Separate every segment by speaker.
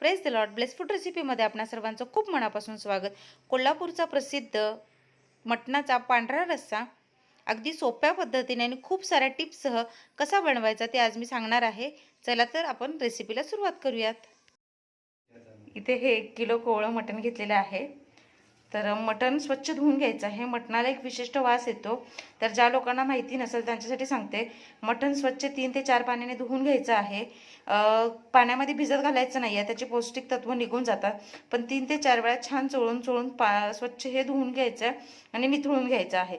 Speaker 1: Praise the Lord bless food रेसिपीमध्ये आपणा सर्वांचं खूप मनापासून स्वागत. कोल्हापूरचा प्रसिद्ध मटणाचा पांढरा रस्सा अगदी सोप्या पद्धतीने आणि खूप साऱ्या टिप्ससह कसा बनवायचा ते आज मी सांगणार आहे. चला तर आपण रेसिपीला सुरुवात करूयात. इथे हे एक किलो कोवळं मटण घेतलेलं आहे. तर मटण स्वच्छ धुवून घ्यायचं आहे. मटणाला एक विशिष्ट वास येतो. तर ज्या लोकांना माहिती नसेल त्यांच्यासाठी सांगते. मटण स्वच्छ तीन ते चार पाण्याने धुवून घ्यायचं आहे. पाण्यामध्ये भिजत घालायचं नाही आहे त्याचे पौष्टिक तत्व निघून जातात. पण तीन ते चार वेळा छान चोळून चोळून पा स्वच्छ हे धुवून घ्यायचं आहे आणि निथळून घ्यायचं आहे.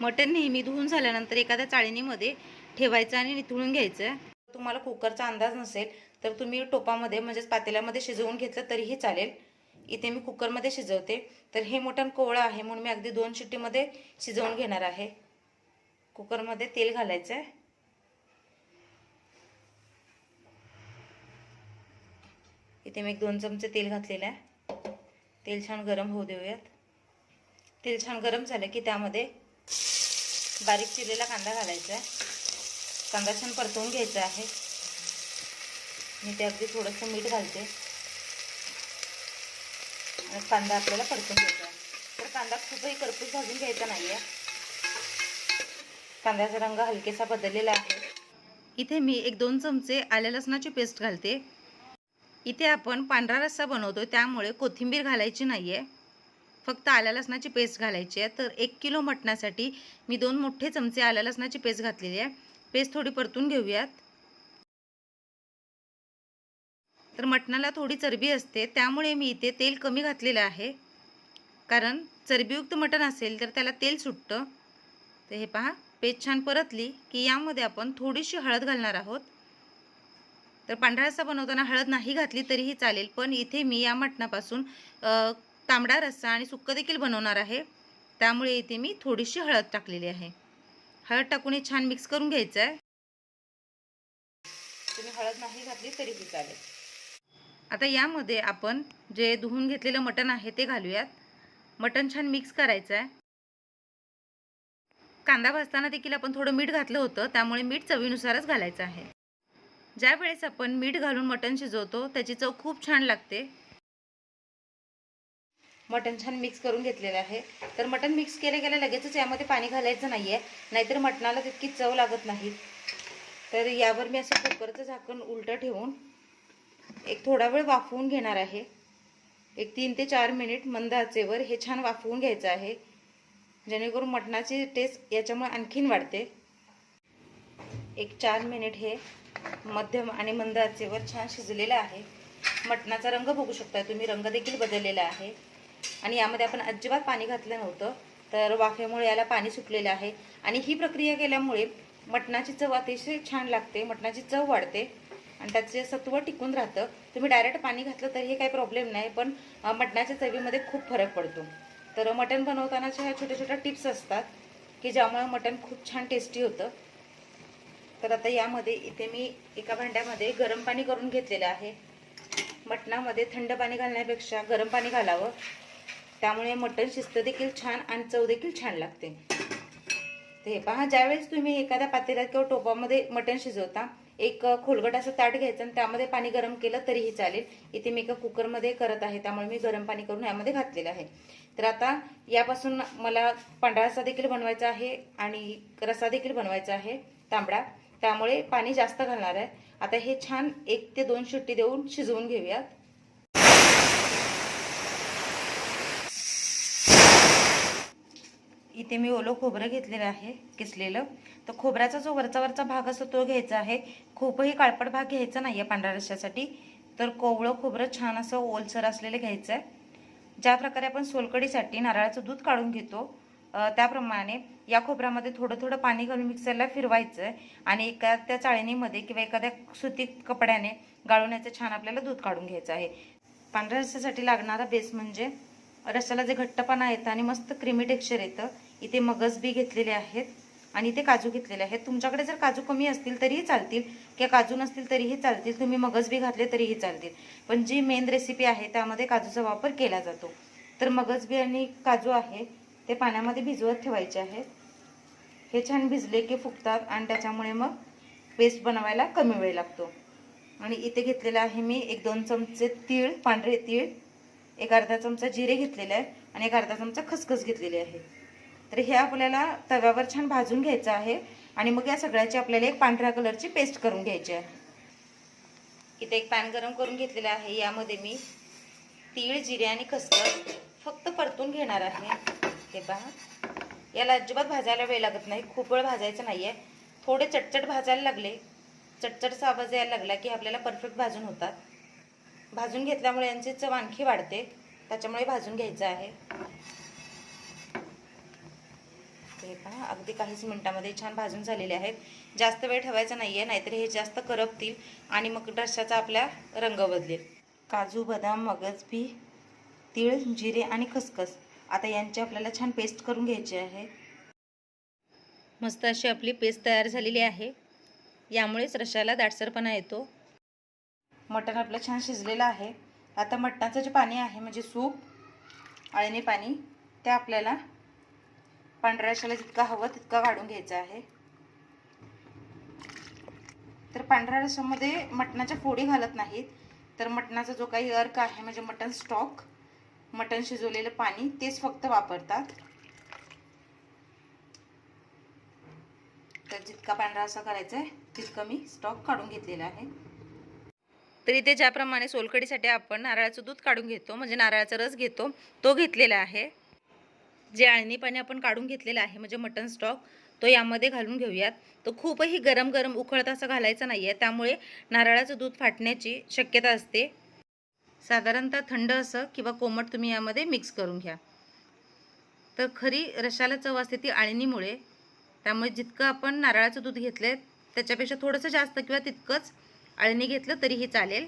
Speaker 1: मटण नेहमी धुवून झाल्यानंतर एखाद्या चाळणीमध्ये ठेवायचं आणि निथळून घ्यायचं. आहे तुम्हाला कुकरचा अंदाज नसेल तर तुम्ही टोपामध्ये म्हणजेच पातेल्यामध्ये शिजवून घेतलं तरीही चालेल. इथे मी कुकरमध्ये शिजवते. तर हे मटण कोवळं आहे म्हणून मी अगदी दोन शिट्टीमध्ये शिजवून घेणार आहे. कुकरमध्ये तेल घालायचं आहे इथे मी एक दोन चमचे तेल घातलेलं आहे. तेल छान गरम होऊ देऊयात. तेल छान गरम झालं की त्यामध्ये बारीक चिरलेला कांदा घालायचा आहे. कांदा छान परतवून घ्यायचा आहे. मी ते अगदी थोडंसं मीठ घालते. कांदा आपल्याला परतून घ्यायचा आहे. तर कांदा खूपही करपूस भाजून घ्यायचा नाही आहे कांद्याचा रंग हलकेसा बदललेला आहे. इथे मी एक दोन चमचे आल्या लसणाची पेस्ट घालते. इथे आपण पांढरा रस्सा बनवतो त्यामुळे कोथिंबीर घालायची नाही आहे फक्त आल्या लसणाची पेस्ट घालायची आहे. तर एक किलो मटणासाठी मी दोन मोठे चमचे आल्या लसणाची पेस्ट घातलेली आहे. पेस्ट थोडी परतून घेऊयात. तर मटणाला थोडी चरबी असते त्यामुळे मी इथे तेल कमी घातलेलं आहे. कारण चरबीयुक्त मटण असेल तर त्याला तेल सुटतं. तर हे पहा पेज छान परतली की यामध्ये आपण थोडीशी हळद घालणार आहोत. तर पांढरा रस्सा बनवताना हळद नाही घातली तरीही चालेल पण इथे मी या मटणापासून तांबडा रस्सा आणि सुक्कं देखील बनवणार आहे. त्यामुळे इथे मी थोडीशी हळद टाकलेली आहे. हळद टाकून हे छान मिक्स करून घ्यायचं आहे तुम्ही हळद नाही घातली तरीही चालेल. आता यामध्ये आपण जे धुवून घेतलेलं मटण आहे ते घालूयात. मटण छान मिक्स करायचं आहे कांदा भाजताना देखील आपण थोडं मीठ घातलं होतं त्यामुळे मीठ चवीनुसारच घालायचं आहे. ज्या वेळेस आपण मीठ घालून मटण शिजवतो त्याची चव खूप छान लागते. मटण छान मिक्स करून घेतलेलं आहे. तर मटण मिक्स केलं गेलं लगेचच यामध्ये पाणी घालायचं नाही आहे नाहीतर मटणाला तितकी चव लागत नाही. तर यावर मी असं कुकरचं झाकण उलटं ठेवून एक थोडा वेळ वाफवून घेणार आहे. एक तीन ते चार मिनिट मंद आचेवर हे छान वाफवून घ्यायचं आहे. जेणेकरून मटणाची टेस्ट याच्यामुळे आणखीन वाढते. एक चार मिनिट हे मध्यम आणि मंद आचेवर छान शिजलेलं आहे. मटणाचा रंग बघू शकता तुम्ही रंग देखील बदललेला आहे. आणि यामध्ये आपण अजिबात पाणी घातलं नव्हतं तर वाफेमुळे याला पाणी सुटलेलं आहे. आणि ही प्रक्रिया केल्यामुळे मटणाची चव अतिशय छान लागते मटणाची चव वाढते. आणि त्याचे सत्व टिकून राहतं तुम्ही डायरेक्ट पाणी घातलं तरी हे काही प्रॉब्लेम नाही पण मटणाच्या चवीमध्ये खूप फरक पडतो. तर मटण बनवतानाच्या ह्या छोट्या छोट्या टिप्स असतात की ज्यामुळे मटण खूप छान टेस्टी होतं. तर आता यामध्ये इथे मी एका भांड्यामध्ये गरम पाणी करून घेतलेलं आहे. मटणामध्ये थंड पाणी घालण्यापेक्षा गरम पाणी घालावं. त्यामुळे मटण शिस्त देखील छान आणि चव देखील छान लागते. ते पहा ज्यावेळेस तुम्ही एखाद्या पातेल्यात किंवा टोपामध्ये मटण शिजवता एक खोलगट असं ताट घ्यायचं आणि त्यामध्ये पाणी गरम केलं तरीही चालेल. इथे मी एका कुकरमध्ये करत आहे त्यामुळे मी गरम पाणी करून यामध्ये घातलेलं आहे. तर आता यापासून मला पांढरा रस्सा देखील बनवायचा आहे आणि रस्सा देखील बनवायचा आहे तांबडा. त्यामुळे पाणी जास्त घालणार आहे. आता हे छान एक ते दोन शिट्टी देऊन शिजवून घेऊयात. इथे मी ओलं खोबरं घेतलेलं आहे किसलेलं. तर खोबऱ्याचा जो वरचा वरचा भाग असतो तो घ्यायचा आहे. खूपही काळपट भाग घ्यायचा नाही आहे पांढऱ्या रश्श्यासाठी तर कोवळं खोबरं छान असं ओलसर असलेलं घ्यायचं आहे ज्या प्रकारे आपण सोलकडीसाठी नारळाचं दूध काढून घेतो त्याप्रमाणे या खोबऱ्यामध्ये थोडं थोडं पाणी घालून मिक्सरला फिरवायचं आहे आणि एखाद्या चाळणीमध्ये किंवा एखाद्या सुती कपड्याने गाळून याचं छान आपल्याला दूध काढून घ्यायचं आहे. पांढऱ्या रस्स्यासाठी लागणारा बेस म्हणजे रस्स्याला जे घट्टपणा येतं आणि मस्त क्रीमी टेक्स्चर येतं इथे मगज बी घेतलेले आहेत आणि इथे काजू घेतलेले आहेत. तुमच्याकडे जर काजू कमी असतील तरीही चालतील किंवा काजू नसतील तरीही चालतील. तुम्ही मगज बी घातले तरीही चालतील. पण जी मेन रेसिपी आहे त्यामध्ये काजूचा वापर केला जातो. तर मगज बी आणि काजू आहे ते पाण्यामध्ये भिजवत ठेवायचे आहेत. हे छान भिजले की फुगतात आणि त्याच्यामुळे मग पेस्ट बनवायला कमी वेळ लागतो. आणि इथे घेतलेलं आहे मी एक दोन चमचे तीळ पांढरे तीळ. एक अर्धा चमचा जिरे घेतलेले आहे आणि एक अर्धा चमचा खसखस घेतलेली आहे. तर हे आपल्याला तव्यावर छान भाजून घ्यायचं आहे आणि मग या सगळ्याची आपल्याला एक पांढऱ्या कलरची पेस्ट करून घ्यायची आहे. इथे एक पॅन गरम करून घेतलेला आहे. यामध्ये मी तीळ जिरे आणि खसखस फक्त परतून घेणार आहे. ते पहा. याला अजिबात भाजायला वेळ लागत नाही. खूप वेळ भाजायचं नाही आहे थोडे चटचट भाजायला लागले. चटचटचा आवाज यायला लागला की आपल्याला परफेक्ट भाजून होतात. भाजून घेतल्यामुळे यांची चव आणखी वाढते. त्याच्यामुळे भाजून घ्यायचं आहे. हे पहा अगदी काहीच मिनिटामध्ये छान भाजून झालेले आहेत. जास्त वेळ ठेवायचा नाही आहे नाहीतर हे जास्त करपतील आणि मग रश्याचा आपल्या रंग बदलेल. काजू बदाम मगज बी तीळ जिरे आणि खसखस. आता यांची आपल्याला छान पेस्ट करून घ्यायची आहे. मस्त अशी आपली पेस्ट तयार झालेली आहे. यामुळेच रशाला दाटसरपणा येतो. मटण आपलं छान शिजलेलं आहे. आता मटणाचं जे पाणी आहे म्हणजे सूप अळणी पाणी ते आपल्याला पांढऱ्या रशाला जितका हवं तितका काढून घ्यायचं आहे. तर पांढऱ्या रशामध्ये मटणाच्या फोडी घालत नाहीत. तर मटणाचा जो काही अर्क आहे म्हणजे मटण स्टॉक मटण शिजवलेलं पाणी तेच फक्त वापरतात. तर जितका पांढरा असा करायचा आहे तितकं मी स्टॉक काढून घेतलेला आहे. तर इथे ज्याप्रमाणे सोलकडीसाठी आपण नारळाचं दूध काढून घेतो म्हणजे नारळाचा रस घेतो तो घेतलेला आहे. जे आळणी पाणी आपण काढून घेतलेलं आहे म्हणजे मटन स्टॉक तो यामध्ये घालून घेऊयात. तो खूपही गरम गरम उकळत असं घालायचं नाही आहे त्यामुळे नारळाचं दूध फाटण्याची शक्यता असते. साधारणतः थंड असं किंवा कोमट तुम्ही यामध्ये मिक्स करून घ्या. तर खरी रशाला चव असते ती आळणीमुळे. त्यामुळे जितकं आपण नारळाचं दूध घेतलं त्याच्यापेक्षा थोडंसं जास्त किंवा तितकंच अळणी घेतलं तरीही चालेल.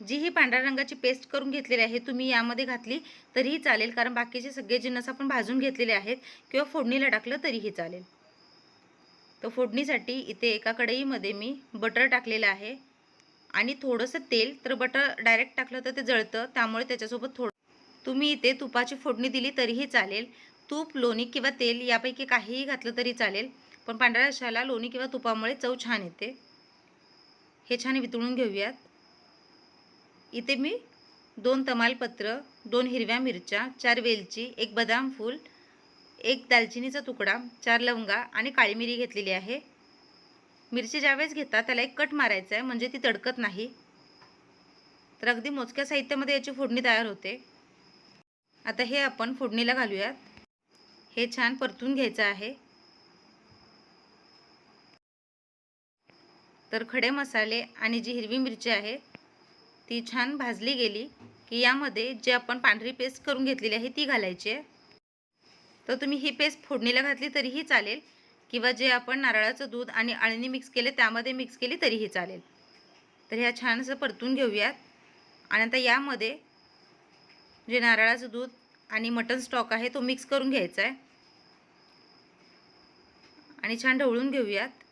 Speaker 1: जी ही पांढऱ्या रंगाची पेस्ट करून घेतलेली आहे तुम्ही यामध्ये घातली तरीही चालेल कारण बाकीचे सगळे जिन्नस आपण भाजून घेतलेले आहेत किंवा फोडणीला टाकलं तरीही चालेल. तर फोडणीसाठी इथे एका कढईमध्ये मी बटर टाकलेलं आहे आणि थोडंसं तेल तर बटर डायरेक्ट टाकलं तर ते जळतं त्यामुळे त्याच्यासोबत थोडं तुम्ही इथे तुपाची फोडणी दिली तरीही चालेल. तूप लोणी किंवा तेल यापैकी काहीही घातलं तरी चालेल पण पांढऱ्या रशाला लोणी किंवा तुपामुळे चव छान येते. हे छान वितळून घेऊयात. इथे मी दोन तमालपत्र दोन हिरव्या मिरच्या चार वेलची एक बदाम फूल एक दालचिनीचा तुकडा चार लवंगा आणि काळी मिरी घेतलेली आहे. मिरची ज्यावेळेस घेता त्याला एक कट मारायचा आहे म्हणजे ती तडकत नाही. तर अगदी मोजक्या साहित्यामध्ये याची फोडणी तयार होते. आता हे आपण फोडणीला घालूयात. हे छान परतून घ्यायचं आहे. तर खडे मसाले आणि जी हिरवी मिरची आहे ती छान भाजली गेली की यामध्ये जे आपण पांढरी पेस्ट करून घेतलेली आहे ती घालायची आहे. तर तुम्ही ही पेस्ट फोडणीला घातली तरीही चालेल किंवा जे आपण नारळाचं दूध आणि अळणी मिक्स केले त्यामध्ये मिक्स केली तरीही चालेल. तर ह्या छान असं परतून घेऊयात. आणि आता यामध्ये जे नारळाचं दूध आणि मटन स्टॉक आहे तो मिक्स करून घ्यायचा आहे. आणि छान ढवळून घेऊयात.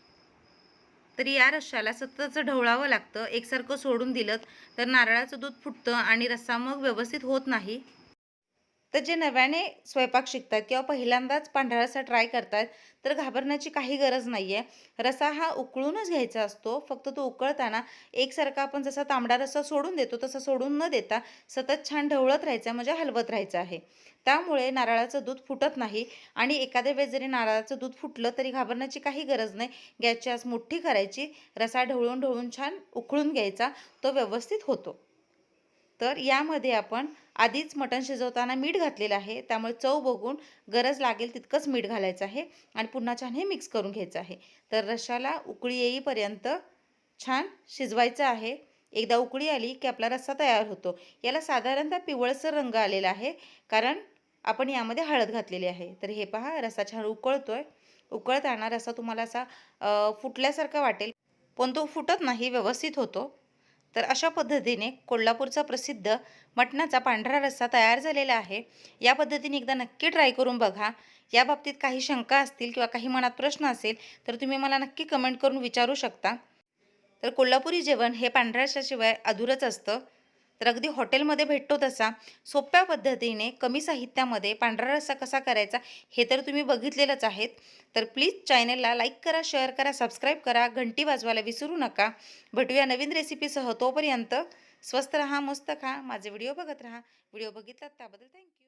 Speaker 1: तर या रश्शाला सततच ढवळावं लागतं. एकसारखं सोडून दिलं तर नारळाचं दूध फुटतं आणि रस्सा मग व्यवस्थित होत नाही. तर जे नव्याने स्वयंपाक शिकतात किंवा पहिल्यांदाच पांढरा रसा ट्राय करतात तर घाबरण्याची काही गरज नाही आहे रसा हा उकळूनच घ्यायचा असतो. फक्त तो उकळताना एकसारखा आपण जसा तांबडा रस्सा सोडून देतो तसा सोडून न देता सतत छान ढवळत राहायचा म्हणजे हलवत राहायचं आहे. त्यामुळे नारळाचं दूध फुटत नाही आणि एखाद्या वेळेस जरी नारळाचं दूध फुटलं तरी घाबरण्याची काही गरज नाही. गॅसची आस मोठी करायची. रसा ढवळून ढवळून छान उकळून घ्यायचा. तो व्यवस्थित होतो. तर यामध्ये आपण आधीच मटण शिजवताना मीठ घातलेलं आहे. त्यामुळे चव बघून गरज लागेल तितकंच मीठ घालायचं आहे आणि पुन्हा छान हे मिक्स करून घ्यायचं आहे. तर रशाला उकळी येईपर्यंत छान शिजवायचं आहे. एकदा उकळी आली की आपला रस्सा तयार होतो. याला साधारणतः पिवळसर रंग आलेला आहे. कारण आपण यामध्ये हळद घातलेली आहे. तर हे पहा रस्सा छान उकळतोय. उकळताना रस्सा तुम्हाला असा फुटल्यासारखा वाटेल. पण तो फुटत नाही व्यवस्थित होतो. तर अशा पद्धतीने कोल्हापूरचा प्रसिद्ध मटणाचा पांढरा रस्सा तयार झालेला आहे. या पद्धतीने एकदा नक्की ट्राय करून बघा. या बाबतीत काही शंका असतील किंवा काही मनात प्रश्न असेल तर तुम्ही मला नक्की कमेंट करून विचारू शकता. तर कोल्हापुरी जेवण हे पांढऱ्या रस्स्याशिवाय अधुरच असतं. तर अगदी हॉटेलमध्ये भेटतो तसा. सोप्या पद्धतीने कमी साहित्यामध्ये पांढरा रस्सा कसा करायचा हे तर तुम्ही बघितलेलंच आहेत. तर प्लीज चॅनलला लाईक करा शेअर करा सबस्क्राईब करा घंटी वाजवायला विसरू नका. भेटूया नवीन रेसिपीसह तोपर्यंत स्वस्त रहा मस्त खा. माझे व्हिडिओ बघत राहा. व्हिडिओ बघितलात त्याबद्दल थँक्यू